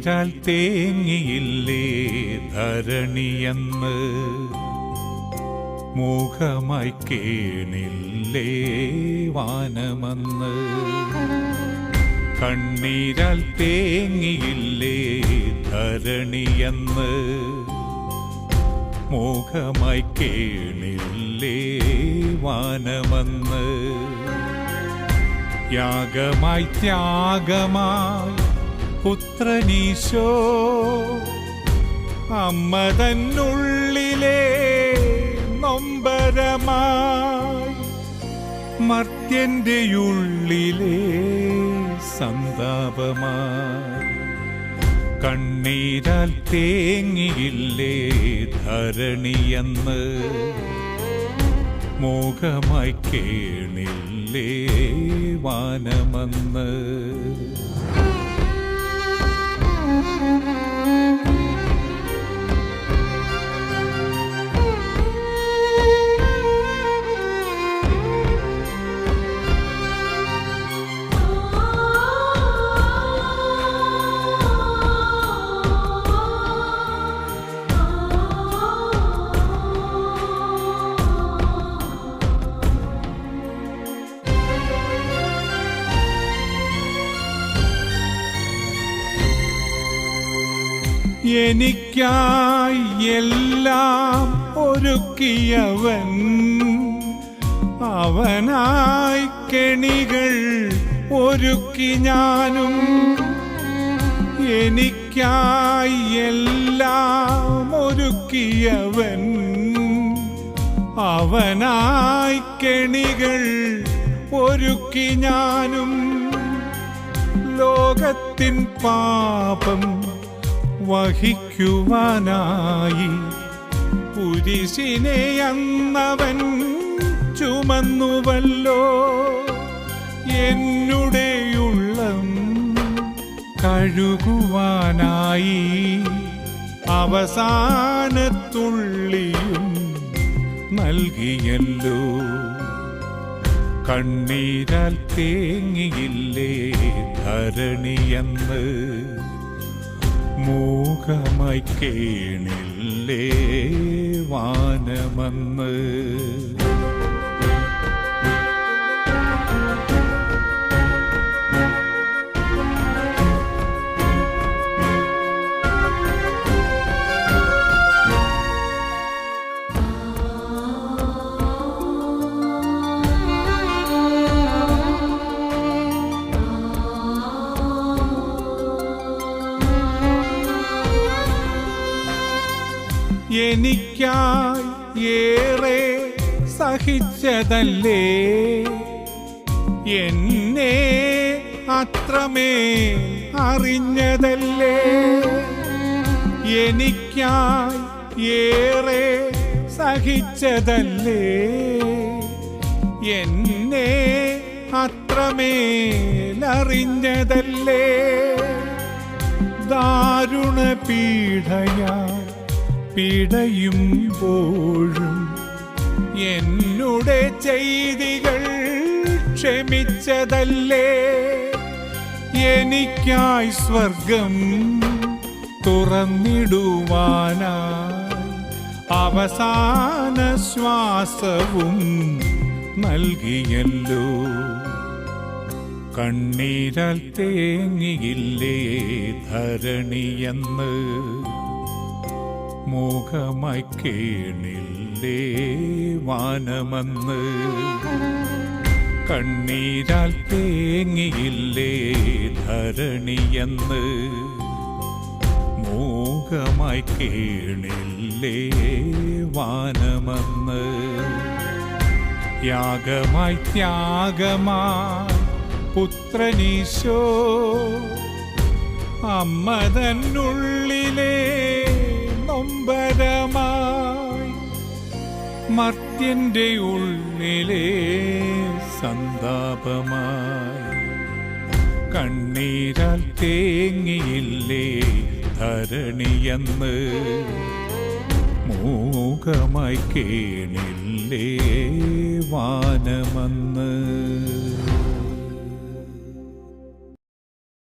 കണ്ണീരാൽ തേങ്ങിയില്ലേ ധരണിയെന്ന്? മൂഖമായി കേണില്ലേ വാനമെന്ന്? കണ്ണീരാൽ തേങ്ങിയില്ലേ ധരണിയെന്ന്? മൂഖമായി കേണില്ലേ വാനമെന്ന്? യാഗമായി ത്യാഗമായി പുത്രനീശോ അമ്മ തന്നുള്ളിലെ നൊമ്പരമായി മർത്യന്റെ ഉള്ളിലെ സന്താപമായി കണ്ണീരാൽ തേങ്ങിയില്ലേ ധരണിയെന്ന്? മോഹമായി കേണില്ലേ വാനമെന്ന്? mm-hmm എനിക്കായി എല്ലാം ഒരുക്കിയവൻ അവനായി കെണികൾ ഒരുക്കി ഞാനും. എനിക്കായി എല്ലാം ഒരുക്കിയവൻ അവനായി കെണികൾ ഒരുക്കി ഞാനും. ലോകത്തിൻ പാപം വഹിക്കുവാനായി പുരിശിനെ അന്നവൻ ചുമന്നുവല്ലോ. എന്നുടെ ഉള്ളം കഴുകുവാനായി. അവസാനത്തുള്ളിയും നൽകിയല്ലോ. കണ്ണീരാൽ തേങ്ങിയില്ലേ ധരണിയെന്ന്? മൂകമായി കേണില്ലേ വാനമെന്ന്. എനിക്കായി ഏറെ സഹിച്ചതല്ലേ? എന്നെ അത്രമേ അറിഞ്ഞതല്ലേ? എനിക്കായി ഏറെ സഹിച്ചതല്ലേ? എന്നെ അത്രമേലറിഞ്ഞതല്ലേ ദാരുണ പീഡയാ പിടയുമ്പോഴും എന്നുടെ ചെയ്തികൾ ക്ഷമിച്ചതല്ലേ? എനിക്കായി സ്വർഗം തുറന്നിടുവാനായി അവസാന ശ്വാസവും നൽകിയല്ലോ. കണ്ണീരാൽ തേങ്ങിയില്ലേ ധരണിയെന്ന്? മോഹമായി കേണില്ലേ വാനമെന്ന്? കണ്ണീരാൽ തേങ്ങിയില്ലേ ധരണിയെന്ന്? മോഹമായി കേണില്ലേ വാനമെന്ന്? യാഗമായി ത്യാഗമാ പുത്രനീശോ അമ്മ നൊമ്പരമായി മർത്യന്റെ ഉള്ളിലെ സന്താപമായി. കണ്ണീരാൽ തേങ്ങിയില്ലേ ധരണിയെന്ന് മൂകമായി കേണില്ലേ വാനമെന്ന്